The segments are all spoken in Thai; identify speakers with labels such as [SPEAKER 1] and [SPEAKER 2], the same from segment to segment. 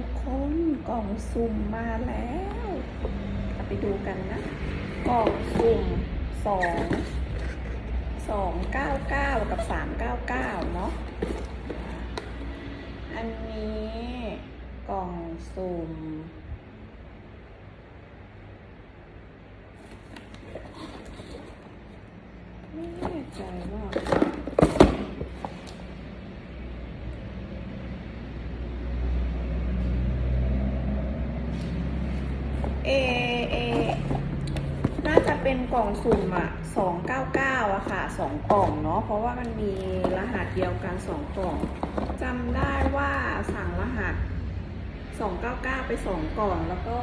[SPEAKER 1] ทุกคนกล่องสุ่มมาแล้วเอาไปดูกันนะ กล่องสุ่มสองสองเก้าเก้ากับสามเก้าเก้าเนาะอันนี้กล่องสุ่มแน่ใจว่า เอเอน่าจะเป็นกล่องสุ่มอะสองเก้าเก้าอะค่ะสองกล่องเนาะ เพราะว่ามันมีรหัสเดียวกันสองกล่องจำได้ว่าสั่งรหัสสองเก้าเก้าไปสองกล่องแล้วก็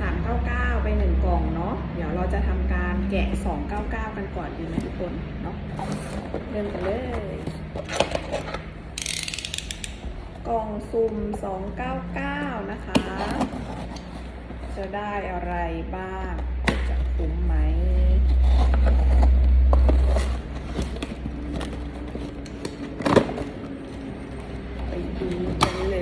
[SPEAKER 1] สามเก้าเก้าไปหนึ่งกล่องเนาะ เดี๋ยวเราจะทำการแกะสองเก้าเก้ากันก่อนดีไหมทุกคนเนาะ เริ่มกันเลย กล่องสุ่ม 299 นะคะ จะได้อะไรบ้าง จะคุ้มไหม ไปดูกันเล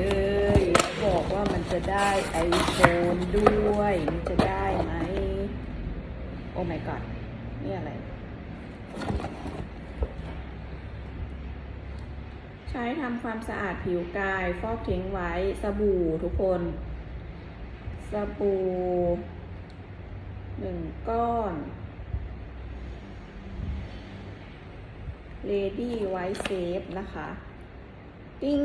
[SPEAKER 1] ย บอกว่ามันจะได้ไอโฟนด้วย มันจะได้ไหม โอ้ my god นี่อะไร ใช้ทำความสะอาดผิวกาย ฟอกทิ้งไว้สบู่ทุกคน สบู่หนึ่งก้อน Lady White Safe นะคะ ติ้ง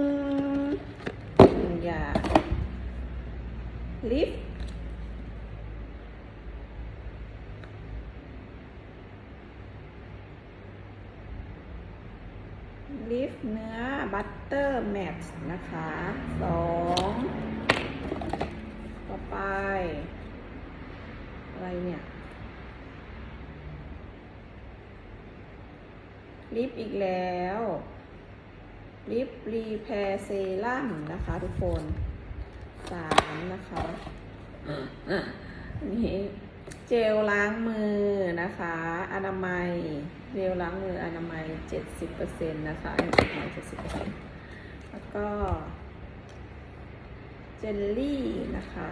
[SPEAKER 1] หนึ่งอย่างลิปลิฟเนื้อ บัตเตอร์แมทนะคะสองต่อไป อะไรเนี่ยลิปอีกแล้ว ลิปรีแพรเซรั่มนะคะทุกคนสามนะคะอันนี้เจลล้างมือนะคะ อนามัย เจลล้างมืออนามัย 70%นะคะอนามัย70%แล้วก็ เจลลี่นะคะ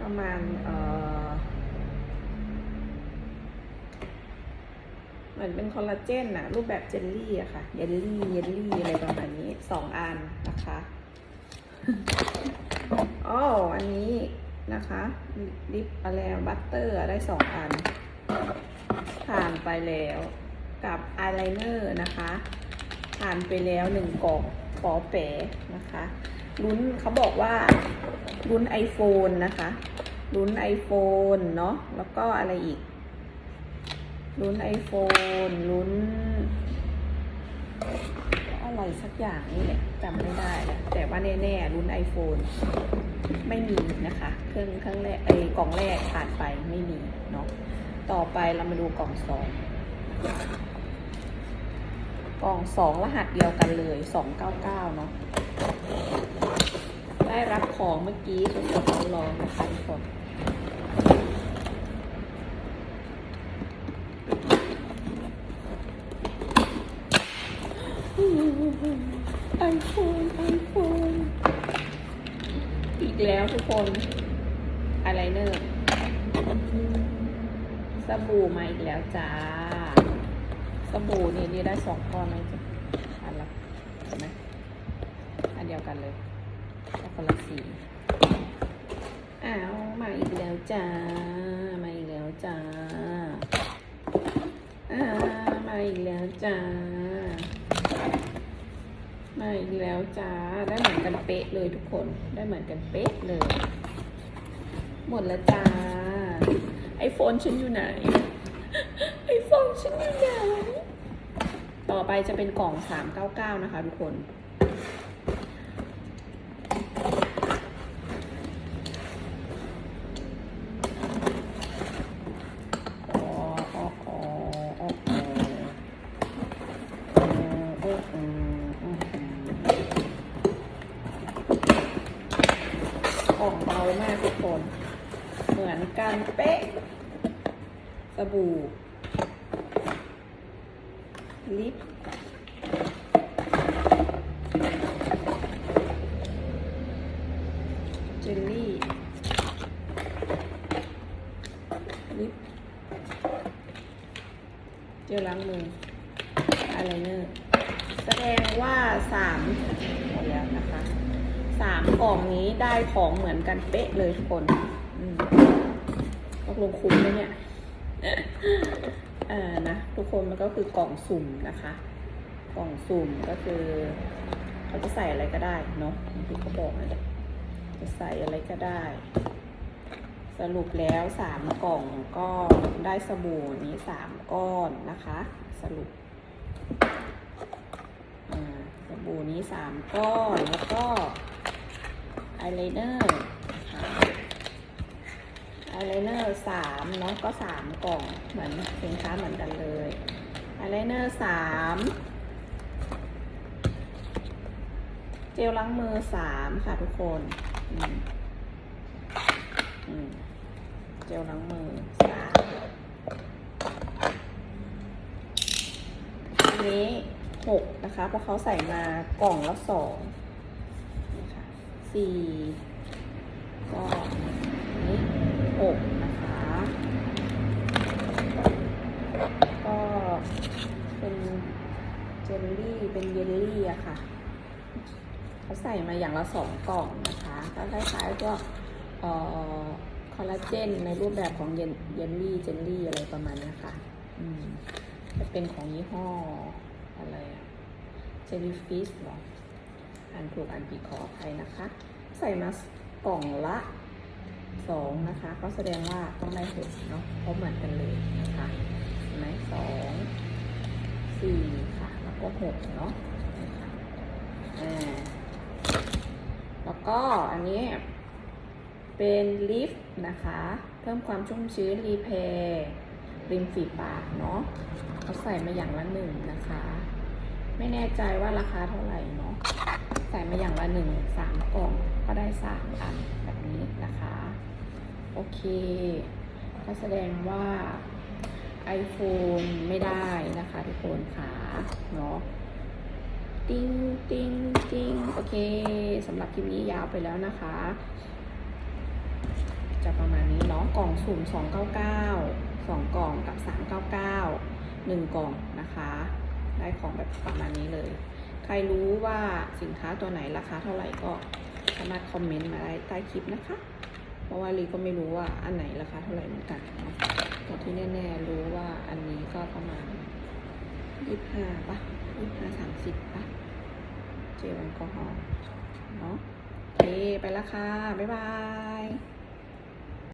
[SPEAKER 1] ประมาณเอ่อเหมือนเป็นคอลลาเจนนะรูปแบบเจลลี่อะค่ะ เยลลี่ เยลลี่ อะไรประมาณนี้สองอันนะคะ อ๋อ อันนี้ นะคะลิปอะไรบัตเตอร์ได้สองอันผ่านไปแล้วกับอายไลเนอร์นะคะผ่านไปแล้วหนึ่งกล่องปอเป๋นะคะลุ้นเขาบอกว่าลุ้น iPhone นะคะลุ้น iPhone เนาะแล้วก็อะไรอีกลุ้น iPhone ลุ้น อะไรสักอย่างนี่แหละจำไม่ได้แล้ว แต่ว่าแน่ๆลุ้น iPhone ไม่มีนะคะ เครื่องเครื่องแรกไอกล่องแรกผ่านไปไม่มีเนาะต่อไปเรามาดูกล่องสองกล่องสองรหัสเดียวกันเลยสองเก้าเก้าเนาะได้รับของเมื่อกี้สดๆร้อนๆนะคะทุกคนไอโฟนไอ แล้วทุกคนอะไรเนอร์สบู่มาอีกแล้วจ้า สบู่นี่นี่ได้สองก้อนเลยจ้ะอันละเห็นไหมอันเดียวกันเลยแต่คนละสีอ้าวมาอีกแล้วจ้า มาอีกแล้วจ้าอ้ามาอีกแล้วจ้า มาอีกแล้วจ้า ได้เหมือนกันเป๊ะเลยทุกคน ได้เหมือนกันเป๊ะเลย หมดแล้วจ้า ไอโฟนฉันอยู่ไหน ไอโฟนฉันอยู่ไหน ต่อไปจะเป็นกล่อง 399 นะคะทุกคน ของเบามากทุกคน เหมือนกันเป๊ะ สบู่ ลิปเจลลี่ ลิป เจลล้างมืออะไรเนอร์ แสดงว่าสาม สามกล่องนี้ได้ของเหมือนกันเป๊ะเลยทุกคนอืมตกลงคุ้มไหมเนี่ยเออนะทุกคนมันก็คือกล่องสุ่มนะคะ กล่องสุ่มก็คือเขาจะใส่อะไรก็ได้เนาะอย่างที่เขาบอกนะจะใส่อะไรก็ได้ สรุปแล้วสามกล่องก็ได้สบู่นี้สามก้อนนะคะ สรุปสบู่นี้สามก้อนแล้วก็ อายไลเนอร์ค่ะอายไลเนอร์สามเนาะก็สามกล่องเหมือนสินค้าเหมือนกันเลยอายไลเนอร์สามเจลล้างมือสามค่ะทุกคนเจลล้างมือสามอันนี้หกนะคะเพราะเขาใส่มากล่องละสอง สี่ก็นี้หกนะคะ ก็เป็นเจลลี่เป็นเยลลี่อะค่ะ เขาใส่มาอย่างละสองกล่องนะคะก็คล้ายๆก็เอ่อคอลลาเจนในรูปแบบของเยนลลี่เจลลี่อะไรประมาณนี้ค่ะอืมจะเป็นของยี่ห้ออะไรอะเจลลี่ฟิชหรอ อ่านถูกอ่านผิดขออภัยนะคะ ใส่มากล่องละสองนะคะ ก็แสดงว่าต้องได้หกเนาะเพราะเหมือนกันเลยนะคะเห็นไหมสองสี่ค่ะ แล้วก็หกเนาะอ่าแล้วก็อันนี้เป็นลิฟต์นะคะ เพิ่มความชุ่มชื้นรีเพย์ริมฝีปากเนาะเขาใส่มาอย่างละหนึ่งนะคะ ไม่แน่ใจว่าราคาเท่าไหร่เนาะ ส่มาอย่างละหนึ่งสามกล่องก็ได้สามอันแบบนี้นะคะ โอเค ก็แสดงว่า iPhone ไม่ได้นะคะทุกคนค่ะเนาะติ้งติ้งติ้งโอเคสำหรับคลิปนี้ยาวไปแล้วนะคะ จะประมาณนี้เนาะกล่องสุ่ม299 2 กล่องกับ 399 1 กล่องนะคะ ได้ของแบบประมาณนี้เลย ใครรู้ว่าสินค้าตัวไหนราคาเท่าไหร่ก็สามารถคอมเมนต์มาได้ใต้คลิปนะคะ เพราะว่าลีก็ไม่รู้ว่าอันไหนราคาเท่าไหร่เหมือนกันนะแต่ที่แน่ๆรู้ว่าอันนี้ก็ประมาณยี่ห้าปะยี่ห้าสามสิบปะเจลแอลกอฮอล์เนาะโอเคไปละค่ะ บ๊ายบาย